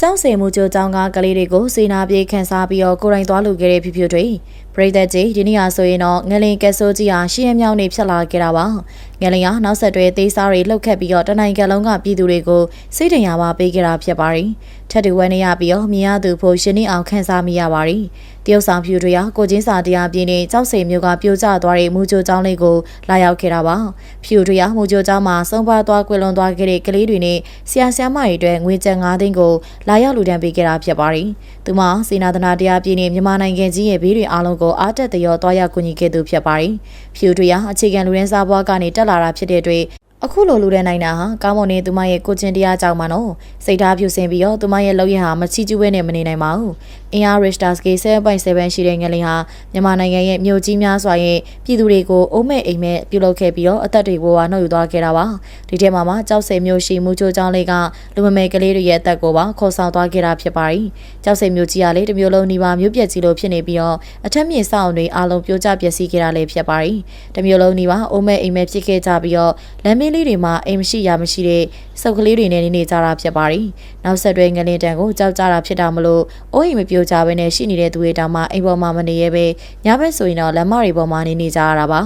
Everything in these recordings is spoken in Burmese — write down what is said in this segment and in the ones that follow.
ကျောင်းစင်မှုချိုကျောင်းကကလေးတွေကိုစေနာပြေးခန်းစားပြီးတော့ကိုယ်တိုင်သွားလူခဲ့တဲ့ဖြစ်ဖြစ်တွေပ ရိသတ်ကြီးဒီနေ့ဟာဆိုရင်တော့ငလင်ကက်ဆိုးကြီးဟာရှီရမြောင်းနေဖြစ်လာခဲ့တာပါငလင်ဟာနောက်ဆက်တွဲသေးစားတွေလှုပ်ခတ်ပြီးတော့တနိုင်ငံလုံးကပြည်သူတွေကိုစိတ်တရာပါပေးခဲ့တာဖြစ်ပါတယ်ထက်တူဝဲနေရပြီးတော့မြင်ရသူဖို့ရှင်နေအောင်ခန်းစားမိရပါတယ်တရုတ်ဆောင်ဖြူတွေဟာကိုချင်းစာတရားပြင်းနေကြောက်စိမ်မျိုးကပြိုကျသွားတဲ့မူချိုကျောင်းလေးကိုလာရောက်ခဲ့တာပါဖြူတွေဟာမူချိုကျောင်းမှာဆုံးပါသွားကွယ်လွန်သွားခဲ့တဲ့ကလေးတွေနဲ့ဆရာဆရာမတွေအတွက်ငွေကျပ်9သိန်းကိုလာရောက်လူဒန်းပေးခဲ့တာဖြစ်ပါတယ်။သူမစေနာသနာတရားပြည်နယ်မြန်မာနိုင်ငံကြီးရဲ့ဘေးတွေအားလုံးကိုအားတက်တရောတွားရောက်ကူညီခဲ့သူဖြစ်ပါတယ်။ဖြူတွေဟာအခြေခံလူရင်းစားဘွားကနေတက်လာတာဖြစ်တဲ့အတွက် အခုလိုလူတဲ့နိုင်တာဟာကောင်းမွန်နေသူမရဲ့ကိုချင်းတရားကြောင့်မနော်စိတ်ထားပြုစင်ပြီးတော့သူမရဲ့လောက်ရဟာမချီကျူးဝဲနဲ့မနေနိုင်ပါဘူးအင်အား Richter scale 7.7ရှိတဲ့ငလင်ဟာမြန်မာနိုင်ငံရဲ့မြို့ကြီးများစွာရဲ့ပြည်သူတွေကိုအုံးမဲ့အိမ်မဲ့ပြုလုပ်ခဲ့ပြီးတော့အသက်တွေဘဝနှုတ်ယူသွားခဲ့တာပါဒီထဲမှာမှကြောက်စဲမျိုးရှိမှုချိုးချောင်းလေးကလူမမယ်ကလေးတွေရဲ့အသက်ကိုပါခေါ်ဆောင်သွားခဲ့တာဖြစ်ပါတယ်ကြောက်စဲမျိုးကြီးကလေတမျိုးလုံးဒီပါမြို့ပြက်ကြီးလိုဖြစ်နေပြီးတော့အထက်မြင့်ဆောင်တွေအလုံးပြိုကျပျက်စီးခဲ့တာလည်းဖြစ်ပါတယ်တမျိုးလုံးဒီပါအုံးမဲ့အိမ်မဲ့ဖြစ်ခဲ့ကြပြီးတော့လမ်းမလေးတွေမှာအိမ်မရှိရမရှိတဲ့စုပ်ကလေးတွေနဲ့နေနေကြတာဖြစ်ပါတယ်နောက်ဆက်တွဲငလင်တန်ကိုကြောက်ကြတာဖြစ်တာမလို့အိုးအိမ်မပြိုကြဘဲနဲ့ရှိနေတဲ့သူတွေတောင်မှအိမ်ပေါ်မှာမနေရဲပဲညဘက်ဆိုရင်တော့လမ်းမတွေပေါ်မှာနေနေကြရတာပါ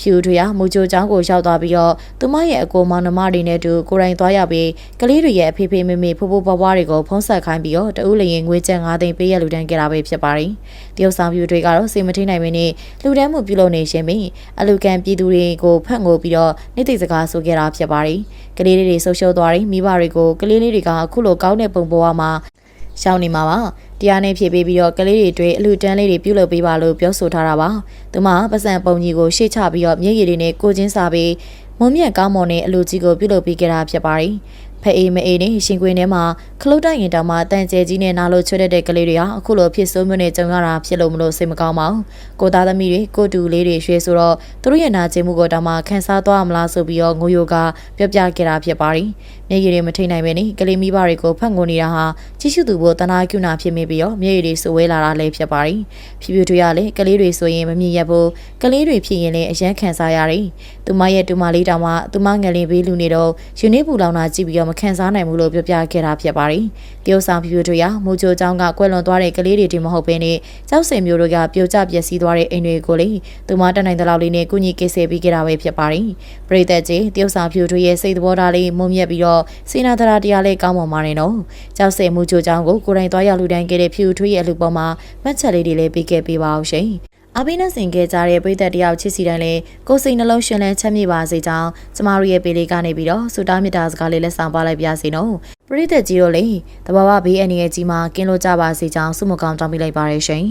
ဖြူထွေကမူချိုချောင်းကိုရောက်သွားပြီးတော့သူမရဲ့အကိုမောင်နှမတွေနဲ့တူကိုယ်တိုင်သွားရပြီးကလေးတွေရဲ့အဖေဖေမေမေဖိုးဖိုးပွားပွားတွေကိုဖုံးဆက်ခိုင်းပြီးတော့တဦးလျင်ငွေကျပ်9သိန်းပေးရလူတန်းခဲ့တာပဲဖြစ်ပါတယ်တရုတ်ဆောင်ဖြူတွေကတော့စေမထိနိုင်မင်းနဲ့လူတန်းမှုပြုလုပ်နေရှင်ပြီးအလူကန်ပြည်သူတွေကိုဖတ်ငိုပြီးတော့နေသိစကားဆိုခဲ့တာဖြစ်ပါတယ်ကလေးလေးတွေဆုပ်ရှုပ်သွားတယ်မိဘတွေကိုကလေးလေးတွေကအခုလိုကောင်းတဲ့ပုံပေါ်မှာရှောင်းနေမှာပါတရားနဲ့ဖြည့်ပေးပြီးတော့ကလေးတွေတွေအလူတန်းလေးတွေပြုလုပ်ပေးပါလို့ပြောဆိုထားတာပါသူမပတ်စံပုံကြီးကိုရှေ့ချပြီးတော့မျက်ရည်တွေနဲ့ကိုချင်းစာပြီးမုံမြတ်ကောင်းမွန်တဲ့အလူကြီးကိုပြုလုပ်ပေးခဲ့တာဖြစ်ပါတယ် ဖအေးမအေးနဲ့ရှင်ကွင်းထဲမှာခလုတ်တိုက်ရင်တောင်မှတန်ကျဲကြီးနဲ့နာလို့ချွတ်တဲ့ကလေးတွေဟာအခုလိုဖြစ်ဆိုးမျိုးနဲ့ကြုံရတာဖြစ်လို့မလို့စိတ်မကောင်းပါဘူးကိုသားသမီးတွေကိုတူလေးတွေရွှေဆိုတော့သူတို့ရဲ့နာကျင်မှုကိုတောင်မှခန်းစားသွားမလားဆိုပြီးတော့ငိုယိုကပြောပြခဲ့တာဖြစ်ပါတယ်မျက်ရည်တွေမထိနိုင်ပဲနဲ့ကလေးမိဘတွေကိုဖတ်ငိုနေတာဟာကြီးစုသူဘို့တနာကျုနာဖြစ်မိပြီးတော့မျက်ရည်တွေစဝဲလာတာလည်းဖြစ်ပါတယ်ဖြူဖြူတွေရလေကလေးတွေဆိုရင်မမြင်ရဘူးကလေးတွေဖြစ်ရင်လည်းအရန်ခံစားရတယ်သူမရဲ့တူမလေးတောင်မှသူမငယ်လေးဘေးလူနေတော့ယူနေပူလောင်တာကြည့်ပြီးတော့မခံစားနိုင်ဘူးလို့ပြောပြခဲ့တာဖြစ်ပါတယ်တရုတ်ဆောင်ဖြူဖြူတွေရမူချိုချောင်းကကွယ်လွန်သွားတဲ့ကလေးတွေဒီမဟုတ်ဘဲနဲ့ကျောက်စင်မျိုးတို့ကပြိုကျပျက်စီးသွားတဲ့အိမ်တွေကိုလေသူမတက်နိုင်တဲ့လောက်လေးနဲ့ကုညီကိစ္စပေးခဲ့တာပဲဖြစ်ပါတယ်ပရိသတ်ကြီးတရုတ်ဆောင်ဖြူတွေရဲ့စိတ်သဘောထားလေးမုံမြက်ပြီးတော့စေနာသရာတရားလေးကောင်းပါမှာနေနော်ကျောက်စင်မူချိုချောင်းကိုကိုယ်တိုင်သွားရောက်လူတိုင်းခဲ့တဲ့ဖြူထွေးရဲ့အလူပေါ်မှာမှတ်ချက်လေးတွေလည်းပေးခဲ့ပေးပါအောင်ရှင်အဘိနဆင်ခဲ့ကြတဲ့ပြည်သက်တယောက်ချစ်စီတိုင်းလေးကိုစိတ်နှလုံးရှင်လန်းချမ်းမြေ့ပါစေကြောင်းကျမတို့ရဲ့ပေလေးကနေပြီးတော့စူတာမြတာစကားလေးလက်ဆောင်ပါလိုက်ပါစေနော်ပြည်သက်ကြီးတို့လေတဘာဝဘေးအန္တရာယ်ကြီးမှာကင်းလို့ကြပါစေကြောင်းဆုမကောင်းတောင်းပေးလိုက်ပါရရှင်